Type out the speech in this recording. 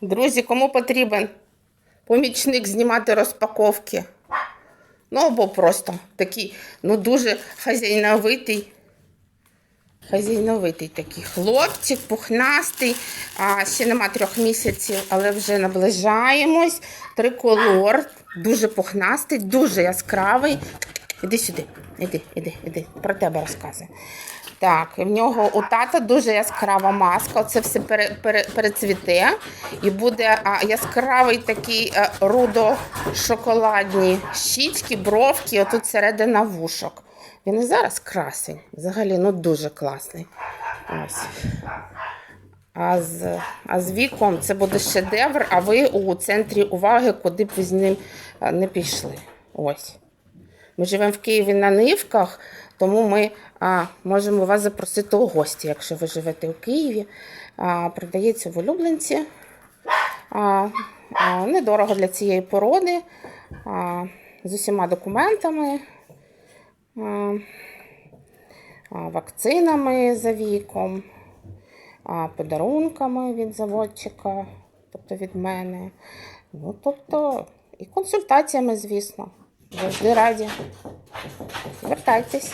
Друзі, кому потрібен помічник знімати розпаковки? Ну, або просто такий, ну, дуже хазяйновитий. Хазяйновитий такий хлопчик, пухнастий. А, ще нема трьох місяців, але вже наближаємось. Триколор, дуже пухнастий, дуже яскравий. Іди сюди, іди, іди, іди. Про тебе розказую. Так, і в нього у тата дуже яскрава маска. Це все пере, пере, перецвіте. І буде а, яскравий такий а, рудо-шоколадні щічки, бровки, отут середина вушок. Він і зараз красень. Взагалі, ну дуже класний. Ось. А з, а з віком це буде шедевр, а ви у центрі уваги, куди б ви з ним не пішли. Ось. Ми живемо в Києві на Нивках, тому ми а, можемо вас запросити у гості, якщо ви живете у Києві. А, продається в улюбленці. А, а, недорого для цієї породи. А, з усіма документами, а, а, вакцинами за віком, а, подарунками від заводчика, тобто від мене. Ну, тобто, і консультаціями, звісно. Завжди раді. Звертайтесь.